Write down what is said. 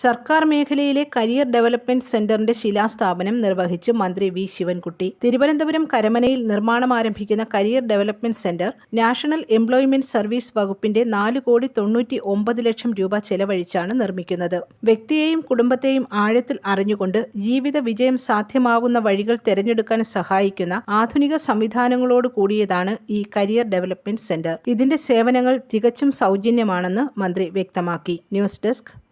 സർക്കാർ മേഖലയിലെ career development സെന്ററിന്റെ ശിലാസ്ഥാപനം നിർവഹിച്ച് മന്ത്രി വി ശിവൻകുട്ടി. തിരുവനന്തപുരം കരമനയിൽ നിർമ്മാണം ആരംഭിക്കുന്ന career development centre national employment service വകുപ്പിന്റെ നാല് കോടി തൊണ്ണൂറ്റി ഒമ്പത് ലക്ഷം രൂപ ചെലവഴിച്ചാണ് നിർമ്മിക്കുന്നത്. വ്യക്തിയെയും കുടുംബത്തെയും ആഴത്തിൽ അറിഞ്ഞുകൊണ്ട് ജീവിത വിജയം സാധ്യമാകുന്ന വഴികൾ തിരഞ്ഞെടുക്കാൻ സഹായിക്കുന്ന ആധുനിക സംവിധാനങ്ങളോട് കൂടിയതാണ് ഈ കരിയർ ഡെവലപ്മെന്റ് സെന്റർ. ഇതിന്റെ സേവനങ്ങൾ തികച്ചും സൗജന്യമാണെന്ന് മന്ത്രി വ്യക്തമാക്കി. News desk